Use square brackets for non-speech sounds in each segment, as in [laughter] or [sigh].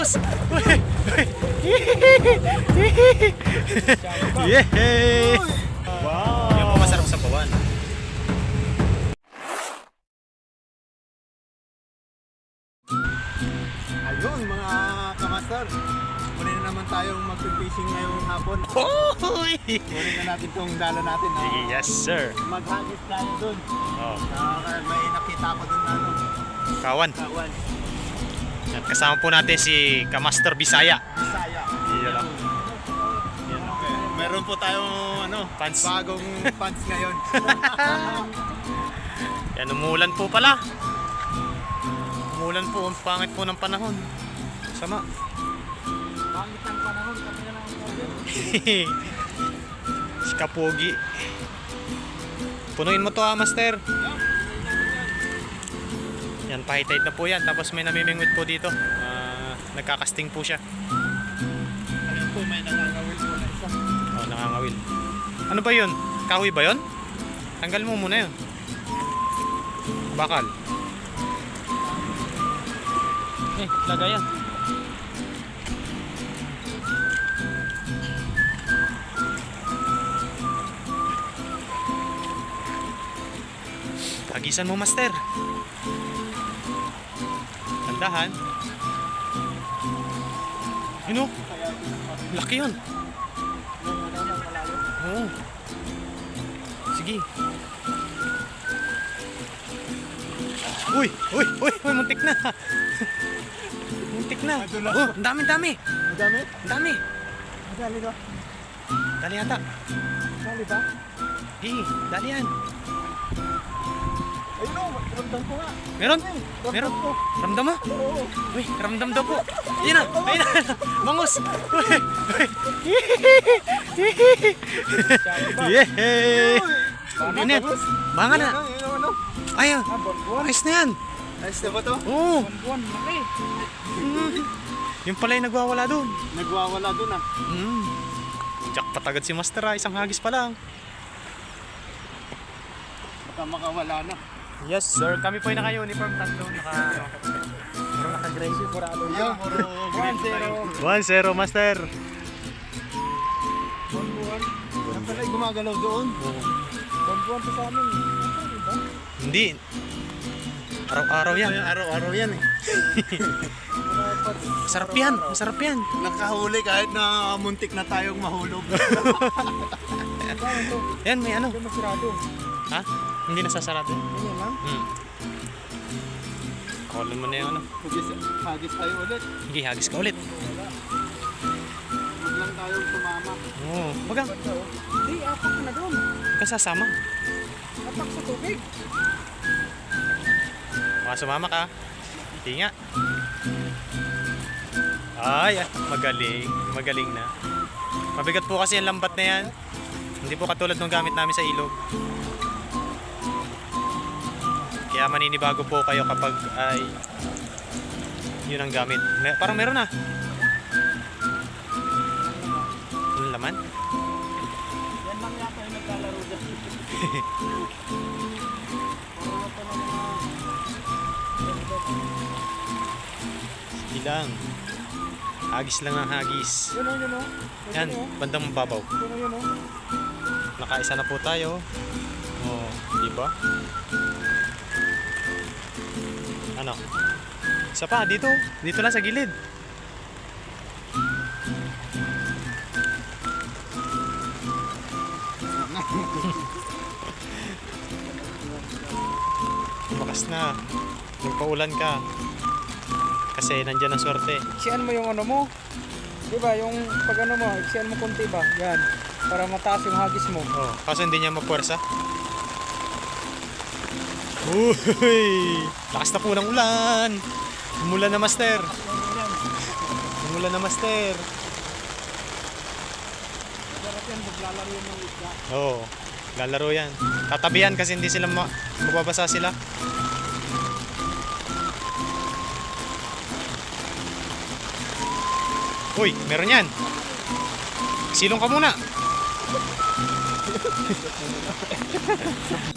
Uy! Yay! Wow! Yan po masarap sa bawan. Ayun mga kamaster. Muli na naman tayong mag-fishing ngayong hapon. Uy! Muli na natin itong dala natin. Ha? Yes, sir. Maghagis tayo dun. Oh, Ah, may nakita ko dun na ano. kawan. Kawan. Yan, kasama po natin si Kamaster Bisaya. Bisaya. Yan lang. Yan lang. Okay. Meron po tayong ano, Pants. bagong [laughs] pants ngayon. [laughs] Yan, umulan po pala. Umulan po, ang pangit po ng panahon. Sama. Pangit ang panahon, kami na lang [laughs] si Kapogi. Punuin mo to ha, Master. Yan, pahitide na po yan. Tapos may namimingwit po dito. Ah, nagkakasting po siya. Ayun po, may nangangawil po na isa. Oh, nakangawil. Ano ba yun? Kahoy ba yun? Tanggal mo muna yun. Bakal. Eh, lagayan. Tagisan mo, master. Tandahan. Yun o. Laki yun. Oo. Sige. Uy, uy, uy, uy, muntik na. [laughs] muntik na. Oh, ang dami, dami. Ang dami? Ang dami. Ang dali ba? Dali. Ang dali ba? Eh, dali yan. Ayun o, ramdam ko nga. Meron? Ay, ramdam Meron? ko. Ramdam mo? Oo. Uy, ramdam daw po. Ayun na, ayun na. Bangus. Uy, uy. Yay! Ano yan? Banga na. Yun? Ayun. Ayos na yan. Ayos na ba to? Oo. Bonbon, laki. Yung pala yung nagwawala doon. Nagwawala dun ah. Mm. Jackpot agad si Master ah. Isang hagis pa lang. Baka makawala na. Yes, sir. Kami po ay naka-uniform tatlo. Naka... Puro naka-gray. Sigurado yun. Puro green tayo. 1-0, Master. Bonbon. Ang pala gumagalaw doon. Bonbon pa sa amin. Ano? Hindi. Araw-araw yan. Araw-araw yan eh. [laughs] Masarap yan. Masarap yan. Nakahuli kahit na muntik na tayong mahulog. [laughs] Yan, may ano. Ha? Hindi nasasarado. Ganyan lang. Hmm. Call mo na yung ano. Hagis, hagis tayo ulit. Sige, hagis ka ulit. Huwag lang tayong tumama. Oo. Baga, Hindi, apak na doon. kasasama. Apak sa tubig. Baka sumama ka. Hindi nga. Ay, ah, magaling. Magaling na. Mabigat po kasi ang lambat na yan. Hindi po katulad ng gamit namin sa ilog. Kaya maninibago po kayo kapag ay yun ang gamit. May, parang meron na. Yung laman? Yan lang [laughs] yata yung naglalaro dyan. Sige lang. Hagis lang ang hagis. Yun o, yun o. Yan, bandang mababaw. Yun o, yun o. Nakaisa na po tayo. Oh, di ba? Ano? Isa pa, dito. Dito lang sa gilid. [laughs] Bukas na. Magpaulan ka. Kasi nandyan ang swerte. Iksian mo yung ano mo. Di ba? Yung pag ano mo, iksian mo konti ba? Yan. Para mataas yung hagis mo. Oh, kaso hindi niya mapuwersa. Uy! Lakas na po ng ulan! Umulan na, master! Umulan na, master! Sarap yan, mga isda. Oo, lalaro yan. Tatabihan kasi hindi sila ma- mababasa sila. Uy, meron yan! Silong ka muna! [laughs]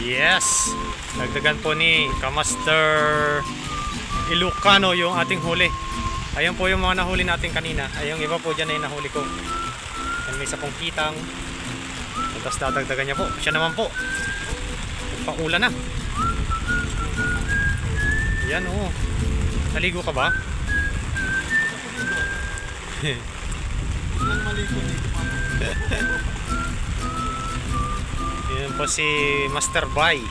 Yes! Dagdagan po ni Kamaster Ilocano yung ating huli. Ayun po yung mga nahuli natin kanina. Ayun, iba po dyan ay nahuli ko. Yan may isa pong kitang. Tapos dadagdagan niya po. Siya naman po. Nagpaula na. Yan oo. Naligo ka ba? Ilang mali ko dito Yan po si Master Bai.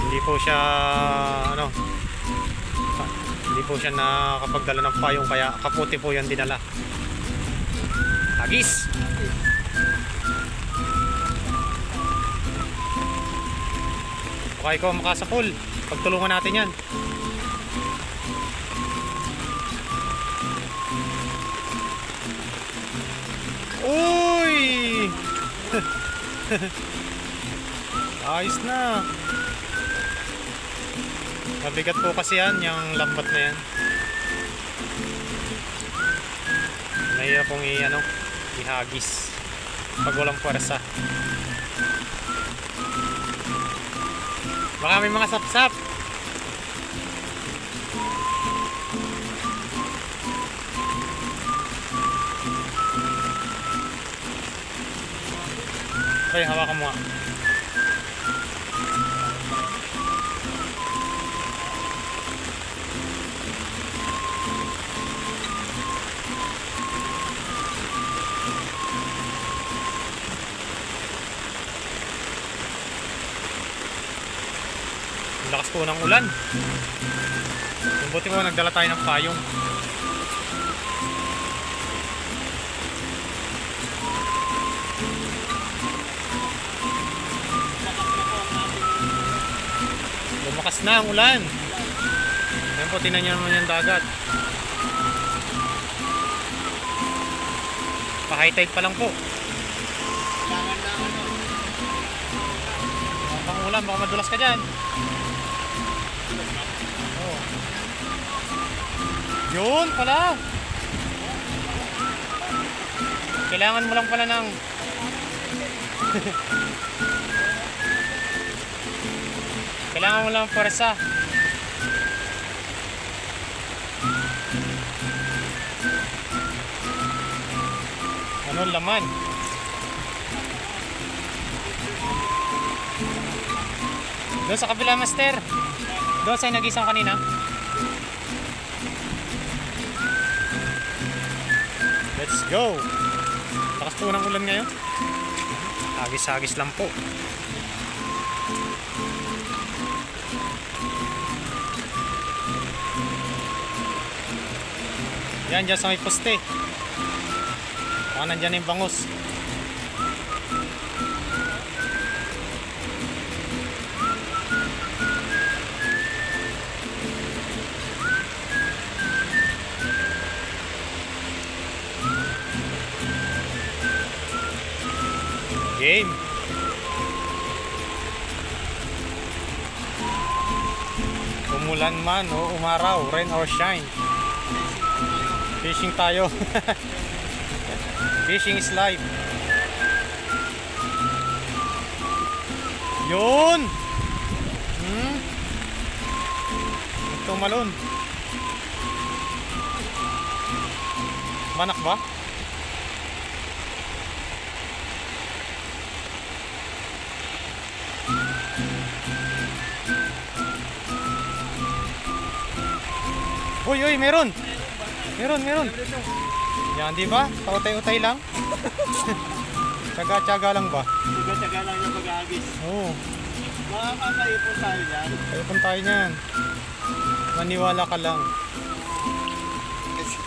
Hindi po siya ano hindi po siya nakapagdala ng payong kaya kaputi po yan dinala. Agis! Okay ko makasapul. Pagtulungan natin yan. Uy! [laughs] Ayos na. Mabigat po kasi yan, yung lambat na yan. Mahirap pong i, ano, ihagis. Pag walang pwersa. Baka may mga sapsap. Okay, hawakan mo nga. Lakas po ng ulan. Buti mo nagdala tayo ng payong. Lumakas na ang ulan. Ayan po, tinan nyo naman yung dagat. Pa-high tide pa lang po. Pang ulan, baka madulas ka dyan. Oh. Yun pala. Kailangan mo lang pala ng [laughs] Kailangan mo lang ng pwersa. Ano laman? Doon sa kabila, master. Doon sa nagisang kanina. Let's go. Lakas po ng ulan ngayon. Hagis-hagis lang po. Yan, dyan sa may poste. Baka nandyan yung bangus. Game. Umulan man o umaraw, rain or shine. Fishing tayo. [laughs] Fishing is life. Yun! Hmm? Ito malon. Manak ba? Uy, uy, meron. Meron, meron. Yan, di ba? Pautay-utay lang. [laughs] Tsaga-tsaga lang ba? Tiga-tiga lang yung pag-aagis. Oo. Makakaipon tayo dyan. Kaya pun tayo niyan. Maniwala ka lang.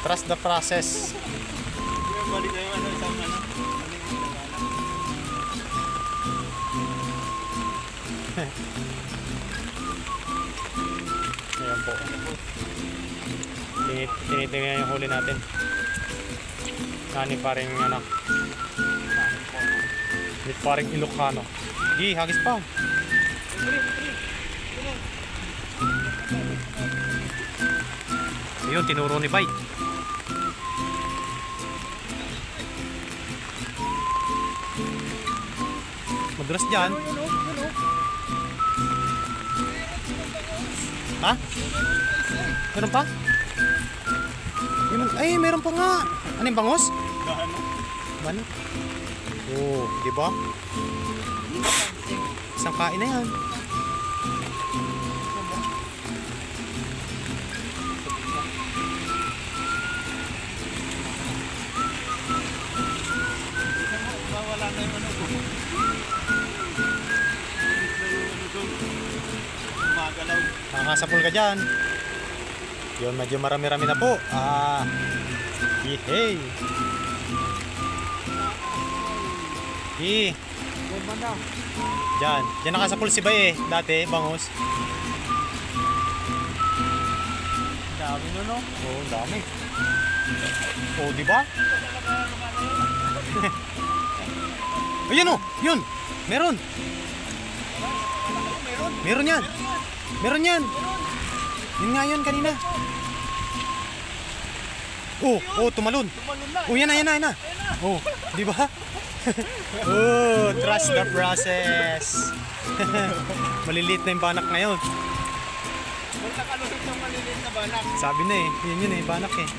Trust the process. Balik kayo ano, isang ano. Ayan po. Tinit tinitingnan yung huli natin. Nani pa rin ano? Hindi pa rin Ilocano. Hindi hagis pa. Yun tinuro ni bike madulas dyan. Ha? ganun pa? Yun, ay, meron pa nga. Ano yung bangos? Bano? Oo, oh, di ba? Isang kain na yan. Mawala na yung ano ko. Ulit na yung ko. Gumagalaw. Makakasapul ka dyan. Yun, medyo marami-rami na po. Ah, yehey. Eh, dyan. Dyan nakasapul si Bay eh. Dati, bangus. Dami na no. Oo, oh, dami. Oo, oh, di ba? [laughs] Ayun oh, yun. Meron. Meron yan. Meron yan. Yun nga yun kanina. Oh, oh, tumalon. Oh, yan na, yan na, yan na. Oh, di ba? [laughs] oh, trust the process. [laughs] Maliliit na yung banak ngayon. Kung nakalusot ng maliliit na banak. Sabi na eh, yun yun eh, banak eh.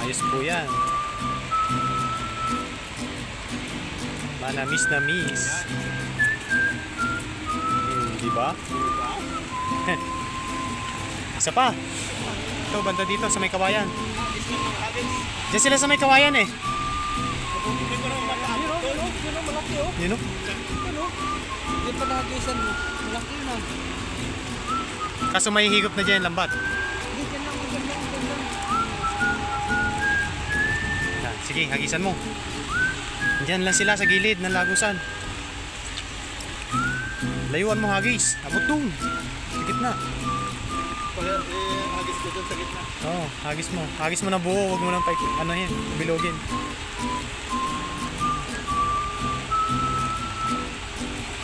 Ayos po yan. Manamis na miss. Hmm, di ba? [laughs] Isa pa. Ito, banda dito sa may kawayan. Diyan sila sa may kawayan eh. Yun o, oh. Oh. Hindi pa nahagisan mo. Malaki na. Kaso may higop na dyan, lambat. Sige, hagisan mo. Diyan lang sila sa gilid ng lagusan. Layuan mo hagis. Abot dun. Sa gitna. Kaya eh, hagis ko doon sa gitna. Oo, oh, hagis mo. Hagis mo na buo, huwag mo nang paik, ano yan, bilogin.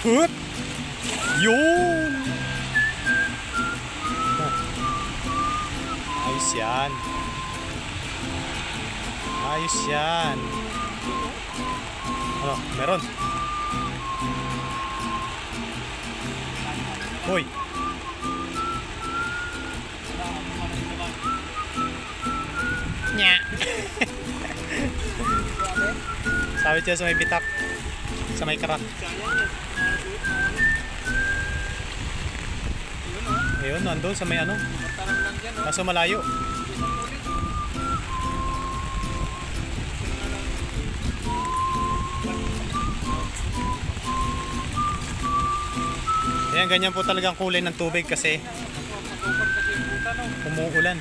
Hup! Yun! Ah. Ayos yan. Ayos yan. Ano, meron. Hoy! Sabi siya sa may bitak. Sa may karak. Ayun, nandun sa may ano. Kaso malayo. Ayan, ganyan po talagang kulay ng tubig kasi umuulan.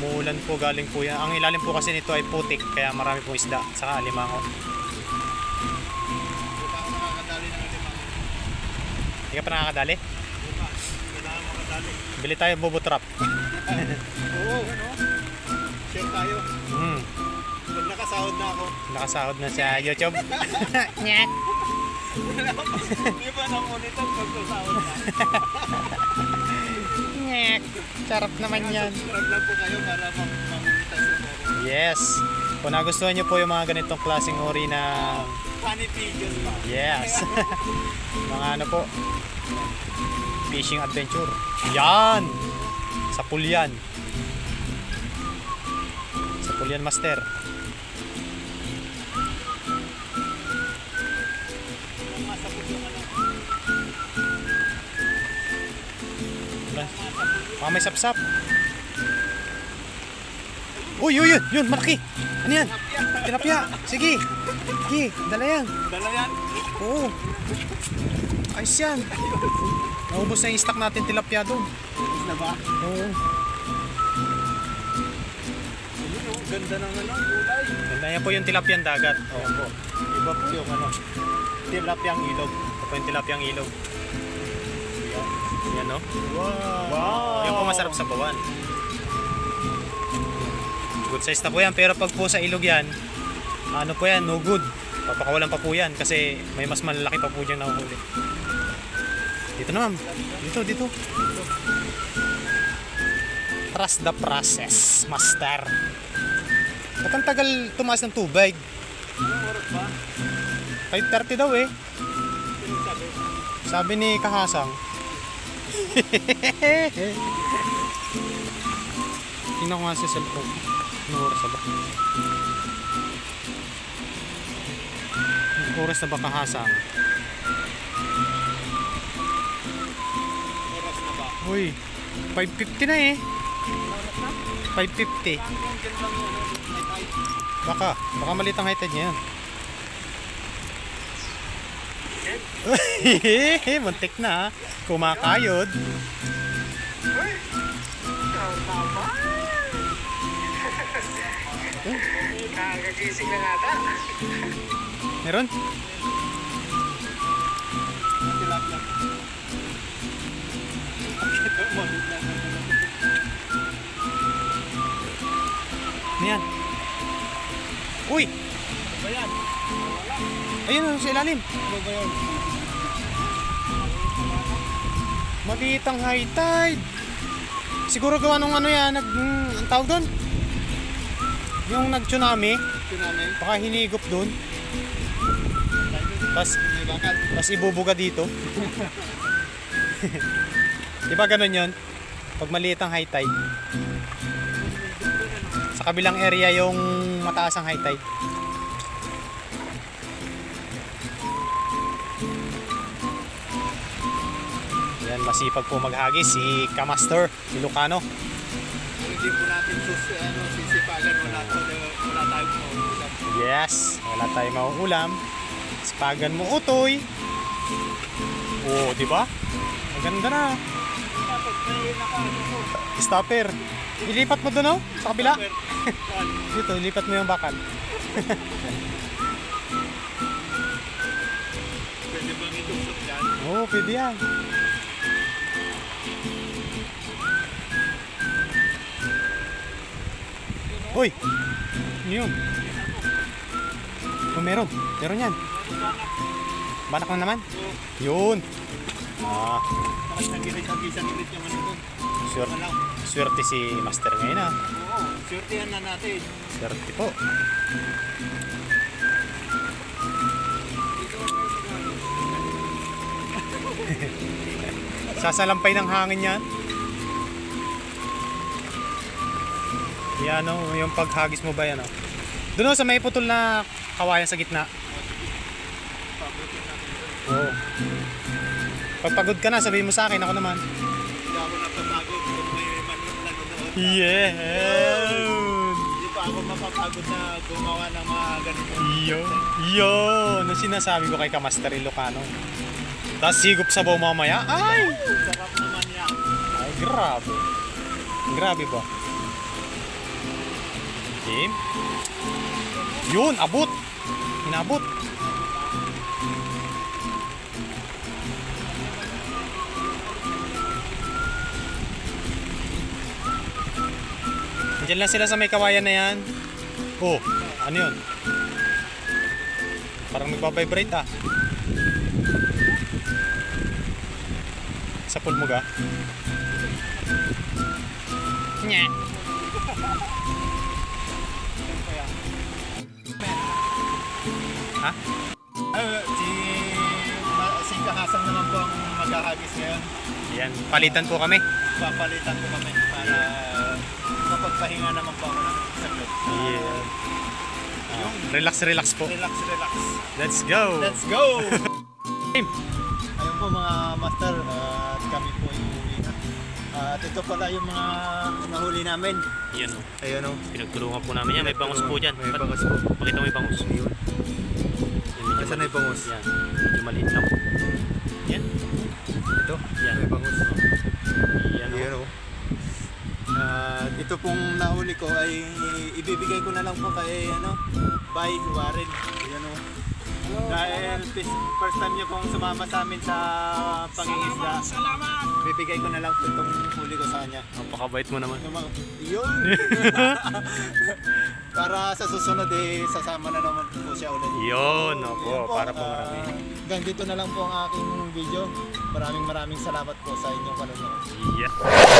Umuulan po galing po yan. Ang ilalim po kasi nito ay putik kaya marami pong isda saka alimango. Hindi pa ka pa nakakadali? Pa. Kailangan makadali. Bili tayo bobo trap. Oo, ano? Share tayo. Hmm. Pag nakasahod na ako. Nakasahod na sa YouTube. Nyek. Hindi [laughs] ba na monitor pag sasahod na? [laughs] Nyek. Sarap naman yan. Subscribe lang po kayo para ma- ma-monetize. Yes. Kung nagustuhan nyo po yung mga ganitong klaseng uri na Funny videos pa. Yes. [laughs] mga ano po. Fishing adventure. Yan. Sa Pulyan. Sa Pulyan Master. Mga may sapsap. Uy, uy, yun, yun, malaki. Ano yan? Tilapia. Sige. Sige, dala yan. Dala yan. Oo. Ayos yan. Naubos na yung stock natin tilapia doon. Tapos na ba? Oo. Ayun oh, ganda ng ano, kulay. Ganda yan po yung tilapiang dagat. Oo po. Iba po yung ano. Tilapyang ilog. Ito po yung tilapiang ilog. Yan. No? Wow. Wow. Yung po masarap sa bawan. Good size na po yan. Pero pag po sa ilog yan, ano po yan, no good. Papakawalan pa po yan kasi may mas malaki pa po dyan nahuhuli. Dito na ma'am. Dito, dito. Trust the process, master. Ba't ang tagal tumaas ng tubig? Ba? 5.30 daw eh. Sabi ni Kahasang. Tingnan ko nga sa cellphone. Anong oras na ba? Anong oras na ba Kahasang? Oras na ba? Uy, 5.50 na eh. 5.50. Hanggang dyan lang yun, ano, may tide. Baka, baka malit ang high tide niya yun. [laughs] Muntik na. Kumakayod. Kakagising na nga ta. Meron? Ano yan? Uy! Ano ba yan? Ayun sa ilalim. Ano ba yan? Maliit ang high tide. Siguro gawa nung ano yan, nag, mm, ang tawag doon? Yung nag-tsunami, Tsunami. baka hinigop doon. Tapos, tapos ibubuga dito. [laughs] Di ba ganun yun? Pag maliit ang high tide. Sa kabilang area yung mataas ang high tide. Yan, masipag po maghagis si Kamaster, si Lucano. Hindi po natin sus, ano, sisipagan, wala, wala tayong mauulam. Yes, wala tayong mauulam. Spagan mo utoy. Oo, di ba? Maganda na. Tapos may. Stopper. Ilipat mo doon, oh, sa kabila. [laughs] Dito, ilipat mo yung bakal. [laughs] Pwede bang itusok dyan? Oo, oh, pwede yan. Uy! Ano yun? Oh, meron. Meron yan. Banak na naman. Yun. Ah, doon? swerte, si Master ngayon ah. Oo, swertihan na natin. Swerte po. [laughs] Sasalampay ng hangin yan. Yan o, yung paghagis mo ba yan o? Doon o, sa may putol na kawayan sa gitna. Oo. Pag pagod ka na, sabihin mo sa akin, ako naman. Hindi ako napapagod. Yeah! Hindi pa ako mapapagod na gumawa ng mga ganito. Yo, yo, ano sinasabi ko kay Kamaster Ilocano? Tapos sigop sa mamaya. Ay! Sarap naman yan. Ay, grabe. Grabe ba? Game? Yun, abot! Inabot. Diyan lang sila sa may kawayan na yan. Oh, ano yun? Parang nagbabibrate ah. Sa pool mo ga? Nye. Ha? Ay, si, si Kahasang naman po ang maghahagis ngayon. Yan, palitan po kami. Papalitan ko kami para mapagpahinga naman po ako ng saglit. Yeah. Ah, relax, relax po. Relax, relax. Let's go! Let's go! [laughs] Ayun po mga master, at kami po yung na. Ah, At ito pala yung mga nahuli namin. Yan o. Ayun o. Pinagtulungan po namin yan. May bangus po dyan. May bangus po. Pakita mo yung bangus. Ayun. Yan, Asan na yung bangus? Yan. Medyo maliit lang po. Yan. Ito, Yan. may bangus. Yan o. Ayun o. Ah, ito pong nahuli ko ay ibibigay ko na lang po kay ano, by Warren. Ayun o. Dahil pis- first time niyo pong sumama sa amin sa pangingisda. Salamat! Bibigay ko na lang po itong huli ko sa kanya. Napakabait mo naman. Yung yun! [laughs] para sa susunod eh, sasama na naman po siya ulit. Yun, Yun opo. Para po ah, marami. Hanggang dito na lang po ang aking video. Maraming maraming salamat po sa inyong panonood. Yeah.